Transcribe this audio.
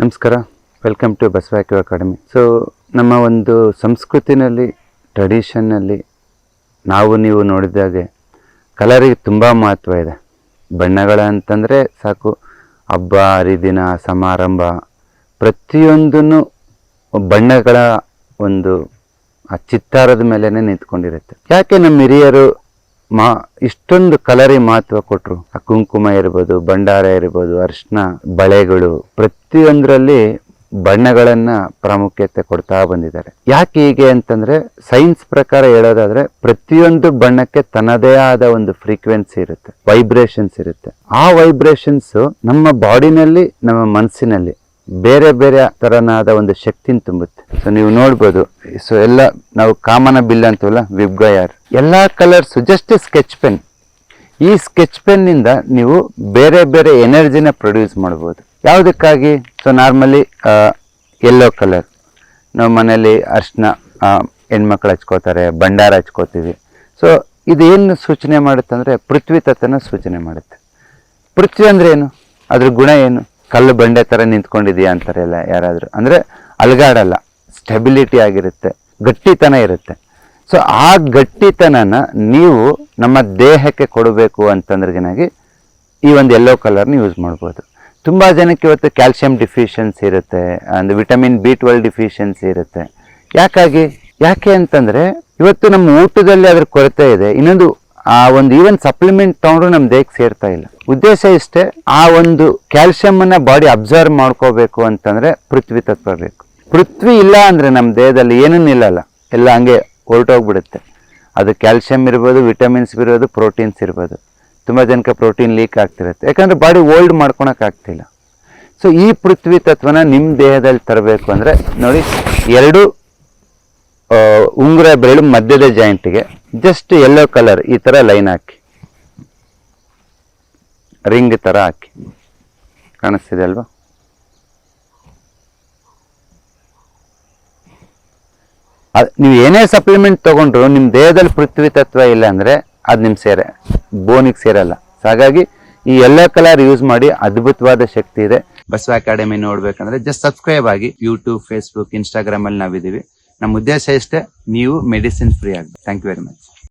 ನಮಸ್ಕಾರ. Welcome to ಬಸವಾಕ್ಯೂ academy so ನಮ್ಮ ಒಂದು ಸಂಸ್ಕೃತಿನಲ್ಲಿ ಟ್ರೆಡಿಷನ್ನಲ್ಲಿ ನಾವು ನೀವು ನೋಡಿದಾಗೆ ಕಲರಿಗೆ ತುಂಬ ಮಹತ್ವ ಇದೆ. ಬಣ್ಣಗಳ ಅಂತಂದರೆ ಸಾಕು, ಹಬ್ಬ, ಹರಿದಿನ, ಸಮಾರಂಭ, ಪ್ರತಿಯೊಂದನ್ನು ಬಣ್ಣಗಳ ಒಂದು ಆ ಚಿತ್ತಾರದ ಮೇಲೇ ನಿಂತ್ಕೊಂಡಿರುತ್ತೆ. ಯಾಕೆ ನಮ್ಮ ಹಿರಿಯರು ಮಾ, ಇಷ್ಟೊಂದು ಕಲರಿ ಮಹತ್ವ ಕೊಟ್ಟರು ಆ ಕುಂಕುಮ ಇರ್ಬೋದು, ಭಂಡಾರ ಇರ್ಬೋದು, ಅರ್ಶನ, ಬಳೆಗಳು, ಪ್ರತಿಯೊಂದರಲ್ಲಿ ಬಣ್ಣಗಳನ್ನ ಪ್ರಾಮುಖ್ಯತೆ ಕೊಡ್ತಾ ಬಂದಿದ್ದಾರೆ. ಯಾಕೆ ಹೀಗೆ ಅಂತಂದ್ರೆ, ಸೈನ್ಸ್ ಪ್ರಕಾರ ಹೇಳೋದಾದ್ರೆ, ಪ್ರತಿಯೊಂದು ಬಣ್ಣಕ್ಕೆ ತನ್ನದೇ ಆದ ಒಂದು ಫ್ರೀಕ್ವೆನ್ಸಿ ಇರುತ್ತೆ ವೈಬ್ರೇಷನ್ಸ್ ಇರುತ್ತೆ. ಆ ವೈಬ್ರೇಷನ್ಸ್ ನಮ್ಮ ಬಾಡಿನಲ್ಲಿ ನಮ್ಮ ಮನಸ್ಸಿನಲ್ಲಿ. ಬೇರೆ ಬೇರೆ ತರನಾದ ಒಂದು ಶಕ್ತಿನ ತುಂಬುತ್ತೆ. ಸೊ ನೀವು ನೋಡ್ಬೋದು ಸೊ ಎಲ್ಲ ನಾವು ಕಾಮನ ಬಿಲ್ ಅಂತೀವಲ್ಲ ವಿಬ್ಗಯಾರ್ ಎಲ್ಲ ಕಲರ್ಸ್ ಜಸ್ಟ್ ಸ್ಕೆಚ್ ಪೆನ್ ಈ ಸ್ಕೆಚ್ ಪೆನ್ನಿಂದ ನೀವು ಬೇರೆ ಬೇರೆ ಎನರ್ಜಿನ ಪ್ರೊಡ್ಯೂಸ್ ಮಾಡ್ಬೋದು. ಯಾವುದಕ್ಕಾಗಿ? ಸೊ ನಾರ್ಮಲಿ ಯೆಲ್ಲೋ ಕಲರ್ ನಾವು ಮನೇಲಿ ಅರ್ಶಿನ ಹೆಣ್ಮಕ್ಳು ಹಚ್ಕೋತಾರೆ, ಭಂಡಾರ ಹಚ್ಕೋತೀವಿ. ಸೊ ಇದೇನು ಸೂಚನೆ ಮಾಡುತ್ತೆ ಅಂದರೆ ಪೃಥ್ವಿ ತತ್ವನ ಸೂಚನೆ ಮಾಡುತ್ತೆ. ಪೃಥ್ವಿ ಅಂದ್ರೆ ಏನು? ಅದ್ರ ಗುಣ ಏನು? ಕಲ್ಲು ಬಂಡೆ ಥರ ನಿಂತ್ಕೊಂಡಿದೆಯಾ ಅಂತಾರೆ ಎಲ್ಲ ಯಾರಾದರೂ. ಅಂದರೆ ಅಲ್ಗಾಡಲ್ಲ. ಸ್ಟೆಬಿಲಿಟಿ ಆಗಿರುತ್ತೆ. ಗಟ್ಟಿತನ ಇರುತ್ತೆ. ಸೊ ಆ ಗಟ್ಟಿತನನ ನೀವು ನಮ್ಮ ದೇಹಕ್ಕೆ ಕೊಡಬೇಕು ಅಂತಂದ್ರಗಿನಾಗಿ ಈ ಒಂದು ಯೆಲ್ಲೋ ಕಲರ್ನ ಯೂಸ್ ಮಾಡ್ಬೋದು. ತುಂಬ ಜನಕ್ಕೆ ಇವತ್ತು ಕ್ಯಾಲ್ಸಿಯಂ ಡಿಫಿಷಿಯನ್ಸಿ ಇರುತ್ತೆ, ಅಂದರೆ ವಿಟಮಿನ್ ಬಿ ಟ್ವೆಲ್ ಡಿಫಿಷಿಯನ್ಸಿ ಇರುತ್ತೆ. ಯಾಕಾಗಿ? ಯಾಕೆ ಅಂತಂದರೆ ಇವತ್ತು ನಮ್ಮ ಊಟದಲ್ಲಿ ಅದ್ರ ಕೊರತೆ ಇದೆ. ಇನ್ನೊಂದು ಆ ಒಂದು ಈವನ್ ಸಪ್ಲಿಮೆಂಟ್ ತಗೊಂಡ್ರು ನಮ್ಮ ದೇಹಕ್ಕೆ ಸೇರ್ತಾ ಇಲ್ಲ. ಉದ್ದೇಶ ಇಷ್ಟೇ, ಆ ಒಂದು ಕ್ಯಾಲ್ಸಿಯಂ ಅನ್ನ ಬಾಡಿ ಅಬ್ಸರ್ವ್ ಮಾಡ್ಕೋಬೇಕು ಅಂತಂದ್ರೆ ಪೃಥ್ವಿ ತತ್ವ ಬೇಕು. ಪೃಥ್ವಿ ಇಲ್ಲ ಅಂದ್ರೆ ನಮ್ಮ ದೇಹದಲ್ಲಿ ಏನೂ ಇಲ್ಲಲ್ಲ ಎಲ್ಲ ಹಂಗೆ ಹೊರಟೋಗ್ಬಿಡುತ್ತೆ. ಅದು ಕ್ಯಾಲ್ಸಿಯಂ ಇರ್ಬೋದು ವಿಟಮಿನ್ಸ್ ಇರ್ಬೋದು ಪ್ರೋಟೀನ್ಸ್ ಇರ್ಬೋದು. ತುಂಬ ಜನಕ್ಕೆ ಪ್ರೋಟೀನ್ ಲೀಕ್ ಆಗ್ತಿರುತ್ತೆ. ಯಾಕಂದ್ರೆ ಬಾಡಿ ಓಲ್ಡ್ ಆಗ್ತಿಲ್ಲ. ಸೊ ಈ ಪೃಥ್ವಿ ತತ್ವನ ನಿಮ್ಮ ದೇಹದಲ್ಲಿ ತರಬೇಕು ಅಂದ್ರೆ ನೋಡಿ, ಎರಡು ಉಂಗುರ ಬೆರಳು ಮಧ್ಯದ ಜಾಯಿಂಟಿಗೆ ಜಸ್ಟ್ ಯೆಲ್ಲೋ ಕಲರ್ ಈ ತರ ಲೈನ್ ಹಾಕಿ. ರಿಂಗ್ ತರ ಹಾಕಿ. ಕಾಣಿಸ್ತಿದೆ ಅಲ್ವಾ? ನೀವು ಏನೇ ಸಪ್ಲಿಮೆಂಟ್ ತಗೊಂಡ್ರು ನಿಮ್ಮ ದೇಹದಲ್ಲಿ ಪೃಥ್ವಿ ತತ್ವ ಇಲ್ಲ ಅಂದರೆ ಅದು ನಿಮ್ಮ ಸೇರೆ. ಬೋನಿಗೆ ಸೇರಲ್ಲ. ಹಾಗಾಗಿ ಈ ಎಲ್ಲ ಕಲರ್ ಯೂಸ್ ಮಾಡಿ ಅದ್ಭುತವಾದ ಶಕ್ತಿ ಇದೆ. ಬಸವ ಅಕಾಡೆಮಿ ನೋಡ್ಬೇಕಂದ್ರೆ ಜಸ್ಟ್ ಸಬ್ಸ್ಕ್ರೈಬ್ ಆಗಿ ಯೂಟ್ಯೂಬ್ ಫೇಸ್ಬುಕ್ ಇನ್ಸ್ಟಾಗ್ರಾಮ್ ಅಲ್ಲಿ ನಾವಿದೀವಿ ನಮ್ಮ ಉದ್ದೇಶ ಇಷ್ಟೇ ನೀವು ಮೆಡಿಸಿನ್ ಫ್ರೀ ಆಗಿ ಥ್ಯಾಂಕ್ ಯು ವೆರಿ ಮಚ್